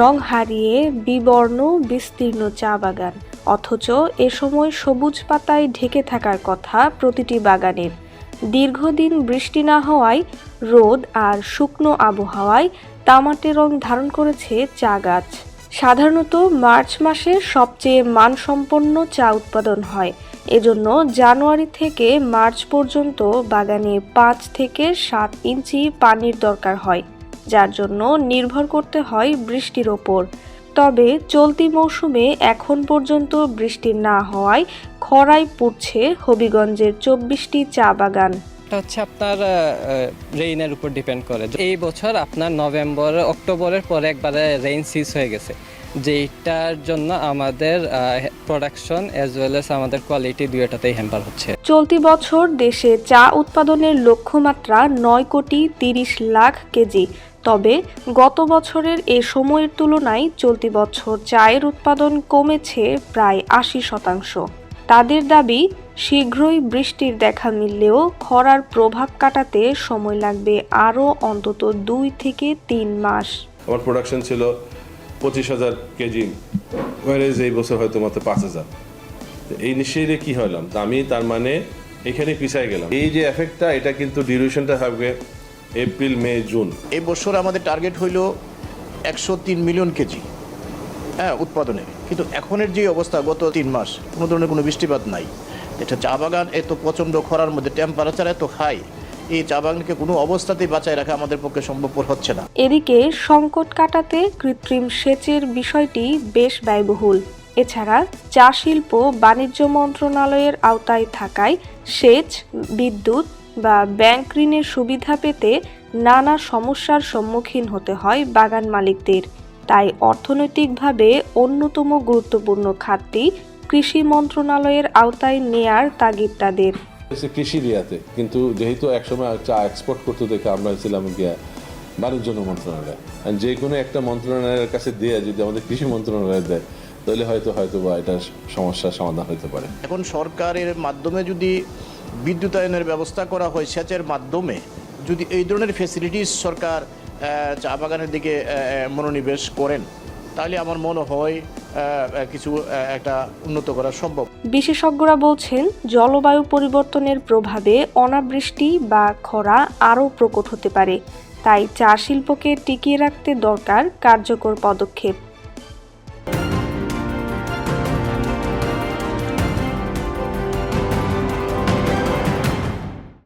রং হারিয়ে বিবর্ণ, বিস্তীর্ণ চা বাগান। অথচ এ সময় সবুজ পাতায় ঢেকে থাকার কথা প্রতিটি বাগানের। দীর্ঘদিন বৃষ্টি না হওয়ায় রোদ আর শুকনো আবহাওয়ায় তামাটে রং ধারণ করেছে চা গাছ। সাধারণত মার্চ মাসে সবচেয়ে মানসম্পন্ন চা উৎপাদন হয়। এজন্য জানুয়ারি থেকে মার্চ পর্যন্ত বাগানে পাঁচ থেকে সাত ইঞ্চি পানির দরকার হয়। যার জন্য নির্ভর করতে হয় বৃষ্টির ওপর। তবে চলতি মৌসুমে এখন পর্যন্ত বৃষ্টি না হওয়ায় খরায় পুড়ছে হবিগঞ্জের চব্বিশটি চা বাগান। হচ্ছে আপনার রেইনের উপর ডিপেন্ড করে। এই বছর আপনার নভেম্বর অক্টোবরের পরে একবারে রেইন সিজ হয়ে গেছে। যেটার জন্য আমাদের প্রোডাকশন অ্যাজ ওয়েল এস আমাদের কোয়ালিটি দুইটাতেই হ্যাম্পার হচ্ছে। চলতি বছর দেশে চা উৎপাদনের লক্ষ্যমাত্রা নয় কোটি তিরিশ লাখ কেজি। তবে গত বছরের এ সময়ের তুলনায় চলতি বছর চায়ের উৎপাদন কমেছে প্রায় আশি শতাংশ। তাদের দাবি, শীঘ্রই বৃষ্টির দেখা মিললেও খরার প্রভাব কাটাতে সময় লাগবে আরও অন্তত দুই থেকে তিন মাস। আমার প্রোডাকশন ছিল পঁচিশ হাজার কেজি ওয়ারেজ এই বছর হয়তো মাত্র পাঁচ হাজার। এই নিশ্চয়ই কি হলাম? আমি তার মানে এখানে পিছাই গেলাম। এই যে এফেক্টটা এটা কিন্তু ডিউরেশনটা থাকবে। April May June. এই বছর আমাদের টার্গেট হইল একশো তিন মিলিয়ন কেজি হ্যাঁ উৎপাদনে। কিন্তু এখনের যে অবস্থা গত তিন মাস কোনো ধরনের কোনো বৃষ্টিপাত নাই। এটা চা বাগান এত প্রচণ্ড খরার মধ্যে টেম্পারেচার এত হাই এই চা বাগানকে কোনো অবস্থাতেই বাঁচায় রাখা আমাদের পক্ষে সম্ভবপর হচ্ছে না। এদিকে সংকট কাটাতে কৃত্রিম সেচের বিষয়টি বেশ ব্যয়বহুল। এছাড়া চা শিল্প বাণিজ্য মন্ত্রণালয়ের আওতায় থাকায় সেচ বিদ্যুৎ বা ব্যাংক ঋণের সুবিধা পেতে নানা সমস্যার সম্মুখীন হতে হয় বাগান মালিকদের। তাই অর্থনৈতিকভাবে অন্যতম গুরুত্বপূর্ণ খাতটি কৃষি মন্ত্রণালয়ের আওতায় নেয়ার তাগিদ তাদের। কৃষি রিয়াতে কিন্তু যেহেতু একসময় চা এক্সপোর্ট করতে দেখে আমরা ছিলাম গিয়া বাণিজ্য মন্ত্রণালয়। আর যে কোনো একটা মন্ত্রণালয়ের কাছে দিয়ে যদি আমাদের কৃষি মন্ত্রণালয় দেয় তাহলে হয়তো হয়তো বা এটা সমস্যার সমাধান হতে পারে। এখন সরকারের মাধ্যমে যদি বিদ্যুতায়নের ব্যবস্থা করা হয় সেচের মাধ্যমে। যদি এই ধরনের ফেসিলিটিস সরকার চা বাগানের দিকে মনোনিবেশ করেন, তাহলে আমার মনে হয় কিছু একটা উন্নত করা সম্ভব। বিশেষজ্ঞরা বলছেন, জলবায়ু পরিবর্তনের প্রভাবে অনাবৃষ্টি বা খরা আরও প্রকট হতে পারে। তাই চা শিল্পকে টিকিয়ে রাখতে দরকার কার্যকর পদক্ষেপ।